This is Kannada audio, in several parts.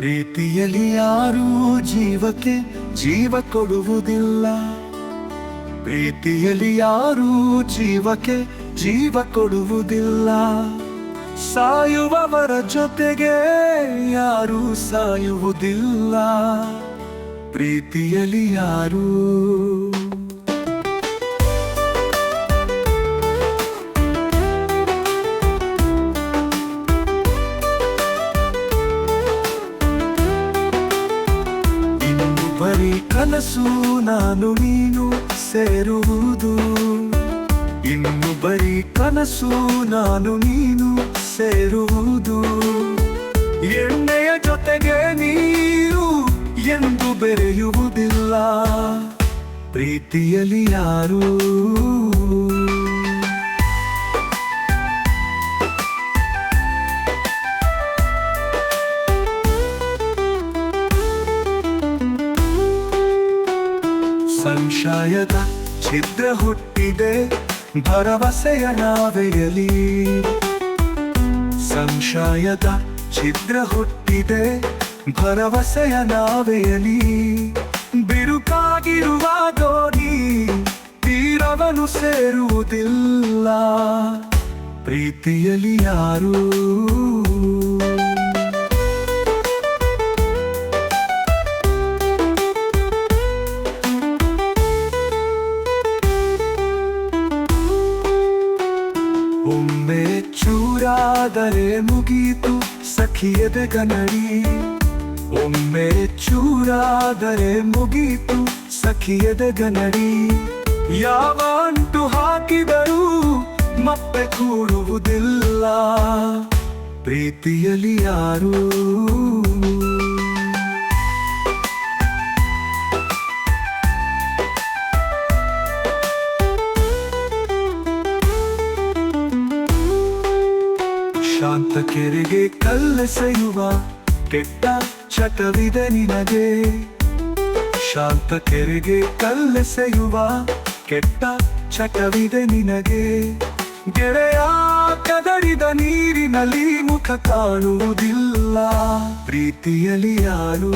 ಪ್ರೀತಿಯಲ್ಲಿ ಯಾರೂ ಜೀವಕ್ಕೆ ಜೀವ ಕೊಡುವುದಿಲ್ಲ. ಪ್ರೀತಿಯಲ್ಲಿ ಯಾರೂ ಜೀವಕ್ಕೆ ಜೀವ ಕೊಡುವುದಿಲ್ಲ. ಸಾಯುವವರ ಜೊತೆಗೆ ಯಾರೂ ಸಾಯುವುದಿಲ್ಲ. ಪ್ರೀತಿಯಲ್ಲಿ ಯಾರೂ ಬರೀ ಕನಸು ನಾನು ನೀನು ಸೇರುವುದು. ಇನ್ನು ಬರೀ ಕನಸು ನಾನು ನೀನು ಸೇರುವುದು. ಎಣ್ಣೆಯ ಜೊತೆಗೆ ನೀರು ಎಂದು ಬೆರೆಯುವುದಿಲ್ಲ. ಪ್ರೀತಿಯಲ್ಲಿ ಯಾರೂ ಸಂಶಯದ ಛಿದ್ರ ಹುಟ್ಟಿದೆ. ಭರವಸೆಯ ನಾವೆಯಲಿ. ಸಂಶಯದ ಛಿದ್ರ ಹುಟ್ಟಿದೆ. ಭರವಸೆಯ ನಾವೆಯಲಿ. ಬಿರುಕಾಗಿರುವ ದೋಣಿ ತೀರವನು ಸೇರುವುದಿಲ್ಲ. ಪ್ರೀತಿಯಲ್ಲಿ ಯಾರೂ ಒಮ್ಮೆ ಚೂರಾದರೆ ಮುಗೀತು ಸಖಿಯದ ಕನ್ನಡಿ ಒಮ್ಮೆ ಚೂರಾದರೆ ಮುಗೀತು ಸಖಿಯದ ಗನಡಿ ಯಾವ ಅಂಟು ಹಾಕಿದರೂ ಮತ್ತೆ ಕೂಡುವುದಿಲ್ಲ. ಪ್ರೀತಿಯಲ್ಲಿ ಯಾರೂ ಶಾಂತ ಕೆರೆಗೆ ಕಲ್ಲೆಸೆಯುವ ಕೆಟ್ಟ ಚಟವಿದೆ ನಿನಗೆ. ಶಾಂತ ಕೆರೆಗೆ ಕಲ್ಲೆಸೆಯುವ ಕೆಟ್ಟ ಚಟವಿದೆ ನಿನಗೆ. ಗೆರೆಯ ಕದರಿದ ನೀರಿನಲ್ಲಿ ಮುಖ ಕಾಣುವುದಿಲ್ಲ, ಪ್ರೀತಿಯಲ್ಲಿ ಯಾರೂ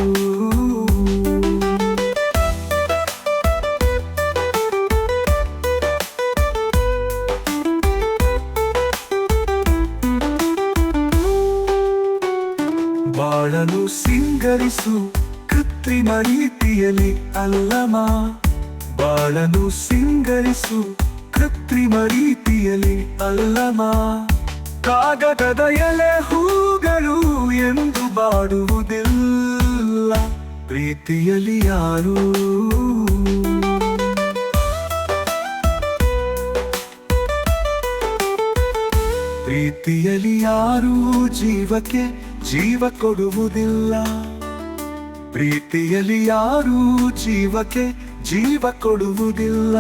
ಬಾಳನು ಸಿಂಗರಿಸು. ಕೃತ್ರಿಮ ರೀತಿಯಲ್ಲಿ ಅಲ್ಲಮ ಬಾಳನು ಸಿಂಗರಿಸು. ಕೃತ್ರಿಮ ರೀತಿಯಲ್ಲಿ ಅಲ್ಲಮ ಕಾಗದದ ಎಲೆ ಹೂಗಳು ಎಂದು ಬಾಡುವುದಿಲ್ಲ. ಪ್ರೀತಿಯಲ್ಲಿ ಯಾರು ಪ್ರೀತಿಯಲ್ಲಿ ಯಾರೂ ಜೀವಕ್ಕೆ ಜೀವ ಕೊಡುವುದಿಲ್ಲ. ಪ್ರೀತಿಯಲ್ಲಿ ಯಾರೂ ಜೀವಕ್ಕೆ ಜೀವ ಕೊಡುವುದಿಲ್ಲ.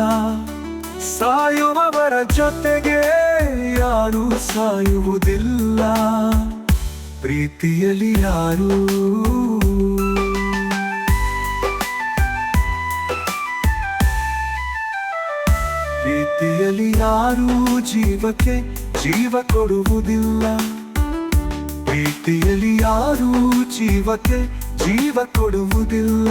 ಸಾಯುವವರ ಜೊತೆಗೆ ಯಾರೂ ಸಾಯುವುದಿಲ್ಲ. ಪ್ರೀತಿಯಲ್ಲಿ ಯಾರೂ ಪ್ರೀತಿಯಲ್ಲಿ ಯಾರೂ ಜೀವಕ್ಕೆ ಜೀವ ಕೊಡುವುದಿಲ್ಲ. ಪ್ರೀತಿಯಲ್ಲಿ ಯಾರೂ ಜೀವಕ್ಕೆ ಜೀವ ಕೊಡುವುದಿಲ್ಲ.